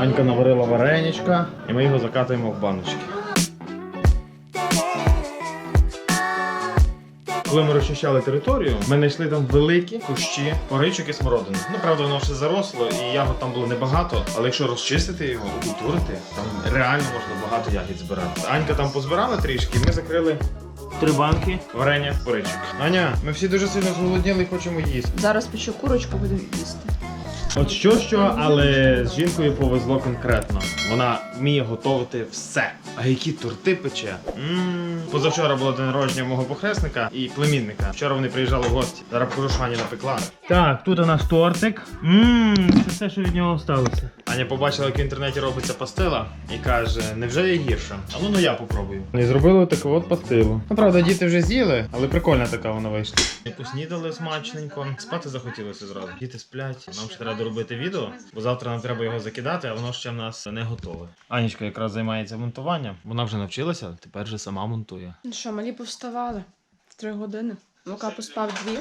Анька наварила вареничка, і ми його закатуємо в баночки. Коли ми розчищали територію, ми знайшли там великі кущі поричок і смородини. Ну, правда, воно все заросло, і ягод там було небагато, але якщо розчистити його, окультурити, там реально можна багато ягід збирати. Анька там позбирала трішки, і ми закрили три банки варення поричок. Аня, ми всі дуже сильно зголодніли і хочемо їсти. Зараз печу курочку, буду їсти. От що що, але з жінкою повезло конкретно. Вона вміє готувати все. А які торти пече? м Позавчора було день народження мого похресника і племінника. Вчора вони приїжджали в гості. Зараз покажу, що Аня напекла. Так, тут у нас тортик. Ммм, це все, що від нього залишилося. Аня побачила, як в інтернеті робиться пастила, і каже: невже є гірше? А ну ну я попробую. І зробили таку от пастилу. Ну правда, діти вже з'їли, але прикольна така вона вийшла. Поснідали смачненько. Спати захотілося зразу. Діти сплять. Нам ще треба доробити відео, бо завтра нам треба його закидати, а воно ще в нас не готове. Анічка якраз займається монтуванням. Вона вже навчилася, тепер вже сама монтує. Ну що, малі повставали в три години. Лука поспав дві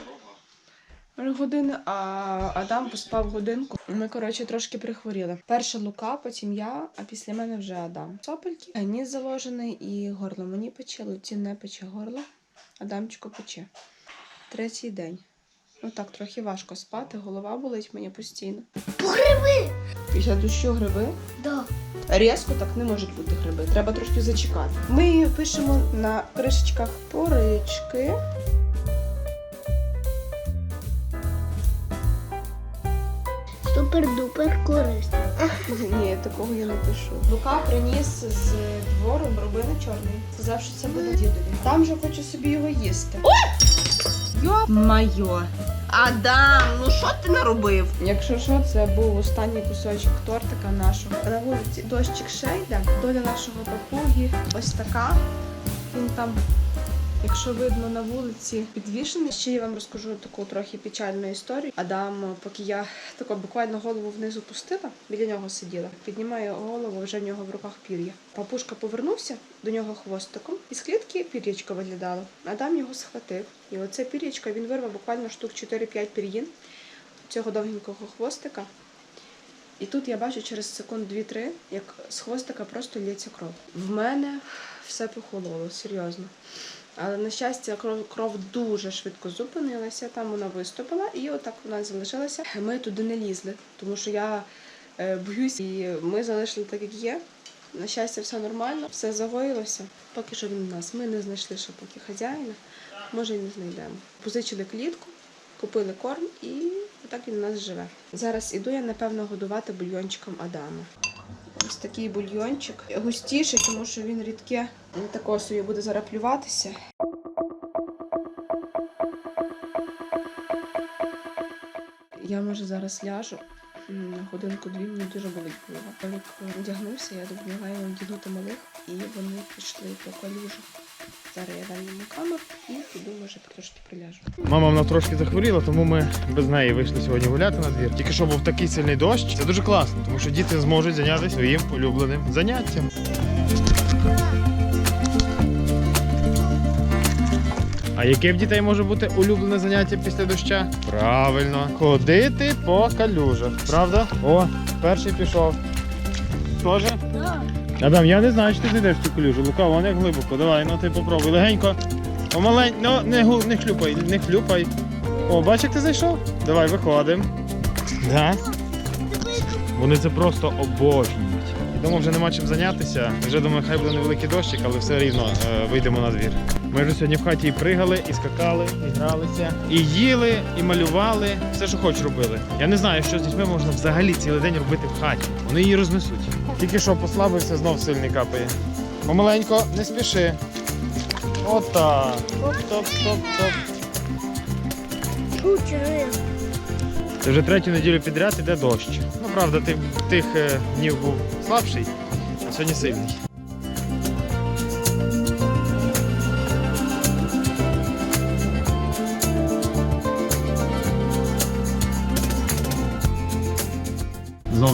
години, а Адам поспав годинку. Ми, коротше, трошки прихворіли. Перше Лука, потім я, а після мене вже Адам. Сопельки, ніс заложений і горло мені пече, Луці не пече горло, Адамчику пече. Третій день. Ну так, трохи важко спати, голова болить мені постійно. Гриби! Після дощу гриби. Да. Різко так не можуть бути гриби. Треба трошки зачекати. Ми пишемо на кришечках порички. Супер-дупер корисно. Ні, такого я не пишу. Лука приніс з двору робини чорний. Сказав, що це буде дідові. Там же хочу собі його їсти. Йо-майо. Адам, ну що ти наробив? Якщо що, це був останній кусочок тортика нашого. На вулиці дощик шейда. Доля нашого папуги ось така. Він там, якщо видно на вулиці, підвішений. Ще я вам розкажу таку трохи печальну історію. Адам, поки я тако буквально голову вниз опустила, біля нього сиділа. Піднімаю голову, вже в нього в руках пір'я. Папушка повернувся до нього хвостиком, і з клітки пір'ячко виглядало. Адам його схватив. І оце пір'ячко він вирвав буквально штук 4-5 пір'їн цього довгенького хвостика. І тут я бачу через секунд 2-3, як з хвостика просто лється кров. В мене все похололо, серйозно. Але на щастя, кров, кров дуже швидко зупинилася, там вона виступила, і отак вона залишилася. Ми туди не лізли, тому що я е, боюсь, і ми залишили так, як є. На щастя, все нормально, все загоїлося. Поки що він у нас. Ми не знайшли ще поки хазяїна, може і не знайдемо. Позичили клітку, купили корм і отак він у нас живе. Зараз іду я, напевно, годувати бульйончиком Адама. Ось такий бульйончик. Густіший, тому що він рідке. не такого собі буде зараплюватися. Я може зараз ляжу. На годинку-дві мені дуже болить голова. Коли одягнувся, я допомагаю одягнути малих, і вони пішли по калюжу. Зараз я дам йому камеру і піду, може, трошки приляжу. Мама вона трошки захворіла, тому ми без неї вийшли сьогодні гуляти на двір. Тільки що був такий сильний дощ. Це дуже класно, тому що діти зможуть зайнятися своїм улюбленим заняттям. А яке в дітей може бути улюблене заняття після доща? Правильно, ходити по калюжах. Правда? О, перший пішов. Тоже? Да. Адам, я не знаю, чи ти зайдеш в цю калюжу. Лука, вона як глибоко. Давай, ну ти попробуй. Легенько. Помалень, ну не, гу- не хлюпай, не хлюпай. О, бач, як ти зайшов? Давай, виходимо. Да? Вони це просто обожнюють. Дома вже нема чим зайнятися. Вже думаю, хай буде невеликий дощик, але все рівно е, вийдемо на двір. Ми вже сьогодні в хаті і пригали, і скакали, і гралися, і їли, і малювали, все, що хоч робили. Я не знаю, що з дітьми можна взагалі цілий день робити в хаті. Вони її рознесуть. Тільки що послабився, знов сильний капає. Помаленько, не спіши. Отак. Топ-топ-топ-топ. Це вже третю неділю підряд іде дощ. Ну, правда, тих, тих е, днів був слабший, а сьогодні сильний.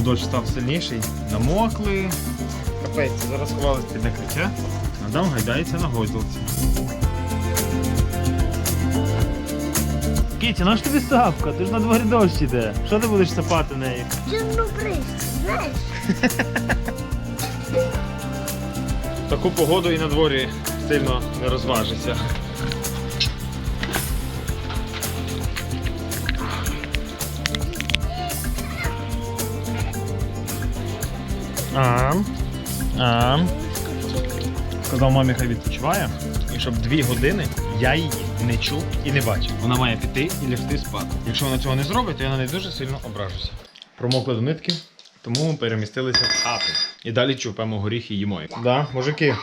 Дощ став сильніший, намокли. Капець, зараз ховались під накриття. Адам гайдається на гойдалці. Кіті, наш тобі сапка? Ти ж на дворі дощ іде. Що ти будеш сапати нею? Чорну бризку, знаєш? В таку погоду і на дворі сильно не розважиться. А, а. Сказав мамі, хай відпочиває, і щоб дві години я її не чув і не бачив. Вона має піти і лягти спати. Якщо вона цього не зробить, то я на неї дуже сильно ображуся. Промокли до нитки, тому ми перемістилися в хату. І далі чупемо горіхи і їмо їх. Да, мужики.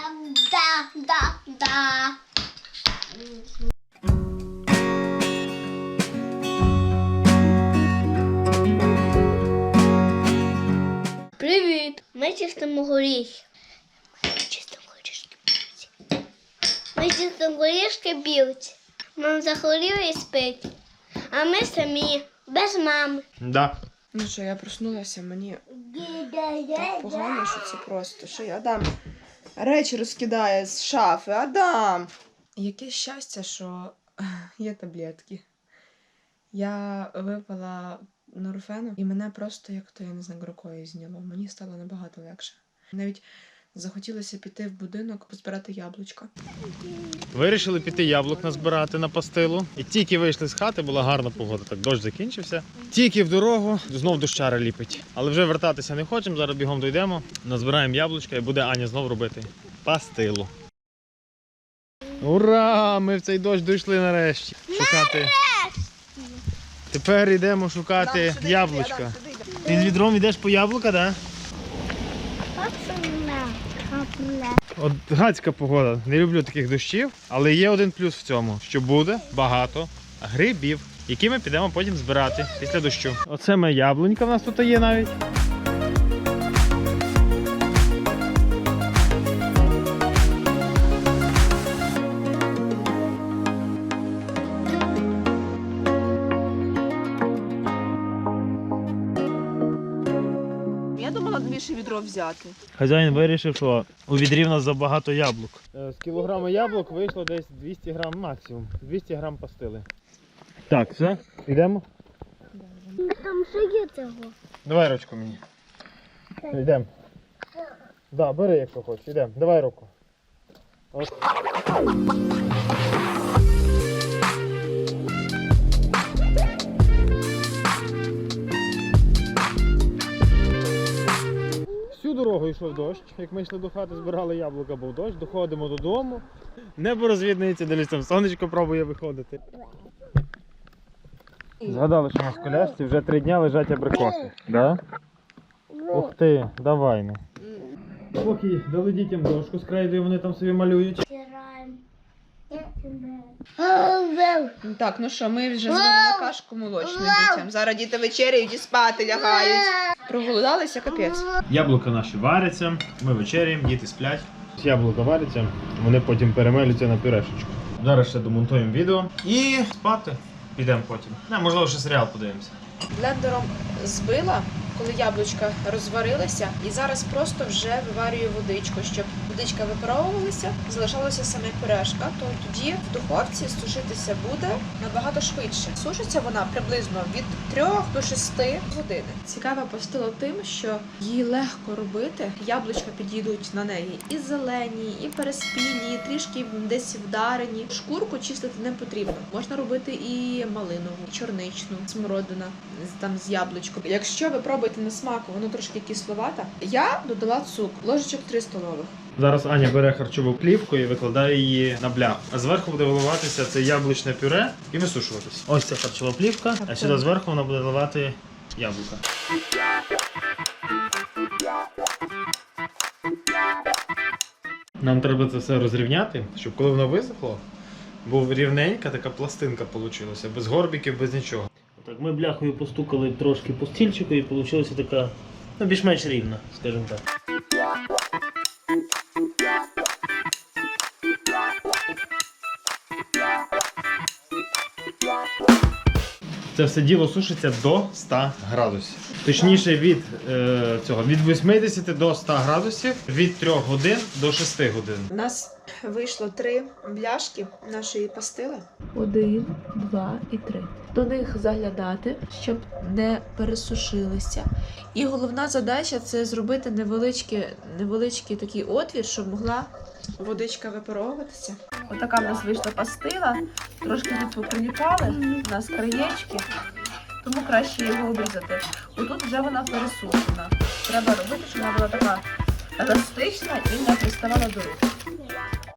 Ми чистимо горіхи. Ми чистимо горішки білці. Ми чистимо горішки білці. Мам захворіла і спить. А ми самі, без мами. Да. Ну що, я проснулася, мені так погано, що це просто. Що я Адам речі розкидає з шафи. Адам! Яке щастя, що є таблетки. Я випила норфену, і мене просто, як то я не знаю, рукою зняло. Мені стало набагато легше. Навіть захотілося піти в будинок позбирати яблучка. Вирішили піти яблук назбирати на пастилу. І тільки вийшли з хати, була гарна погода. Так дощ закінчився. Тільки в дорогу знов дощара ліпить. Але вже вертатися не хочемо. Зараз бігом дійдемо, назбираємо яблучка і буде Аня знов робити пастилу. Ура! Ми в цей дощ дійшли нарешті. Шукати. Тепер йдемо шукати яблучка. Ти з відром йдеш по яблука, так? От гадська погода. Не люблю таких дощів, але є один плюс в цьому, що буде багато грибів, які ми підемо потім збирати після дощу. Оце моя яблунька в нас тут є навіть. Більше відро взяти. Хазяїн вирішив, що у відрі в нас забагато яблук. З кілограма яблук вийшло десь 200 грам максимум. 200 грам пастили. Так, все, йдемо. Там що є цього? Давай ручку мені. Йдемо. Да, бери, якщо хочеш, йдемо. Давай руку. От. Дорогу йшов дощ. Як ми йшли до хати, збирали яблука, був дощ, доходимо додому. Небо розвіднується, дивись, там сонечко пробує виходити. Згадали, що на колясці вже три дні лежать абрикоси. Да? Ух ти, давай ну. Поки дали дітям дошку з крейдою, вони там собі малюють. Так, ну що, ми вже зварили кашку молочну дітям. Зараз діти вечеряють і спати лягають. Проголодалися капець. Яблука наші варяться, ми вечеряємо, діти сплять. Яблука варяться, вони потім перемелються на пюрешечку. Зараз ще домонтуємо відео і спати. Підемо потім. Не, можливо, ще серіал подивимося. Блендером збила, коли яблучка розварилися, і зараз просто вже виварюю водичку, щоб водичка випаровувалася, залишалася саме пюрешка, то тоді в духовці сушитися буде набагато швидше. Сушиться вона приблизно від 3 до 6 годин. Цікава постила тим, що її легко робити. Яблучка підійдуть на неї і зелені, і переспілі, і трішки десь вдарені. Шкурку чистити не потрібно. Можна робити і малинову, і чорничну, смородина там з яблучком. Якщо ви пробуєте на смак, воно трошки кисловата. Я додала цукор, ложечок 3 столових. Зараз Аня бере харчову плівку і викладає її на бляху. А зверху буде виливатися це яблучне пюре і висушуватись. Ось ця харчова плівка, а сюди зверху вона буде виливати яблука. Нам треба це все розрівняти, щоб коли воно висохло, був рівненька така пластинка вийшла, без горбиків, без нічого. Так, ми бляхою постукали трошки по стільчику і вийшла така, ну, більш-менш рівна, скажімо так. Це все діло сушиться до 100 градусів. Точніше, від е, цього від 80 до 100 градусів, від 3 годин до 6 годин. У нас вийшло три бляшки нашої пастили. Один, два і три. до них заглядати, щоб не пересушилися. І головна задача це зробити невеличкий, невеличкий такий отвір, щоб могла водичка випаровуватися. Отака в нас вийшла пастила, трошки тут поприліпали, у нас краєчки, тому краще його обрізати. Отут вже вона пересушена. Треба робити, щоб вона була така еластична і не приставала до рук.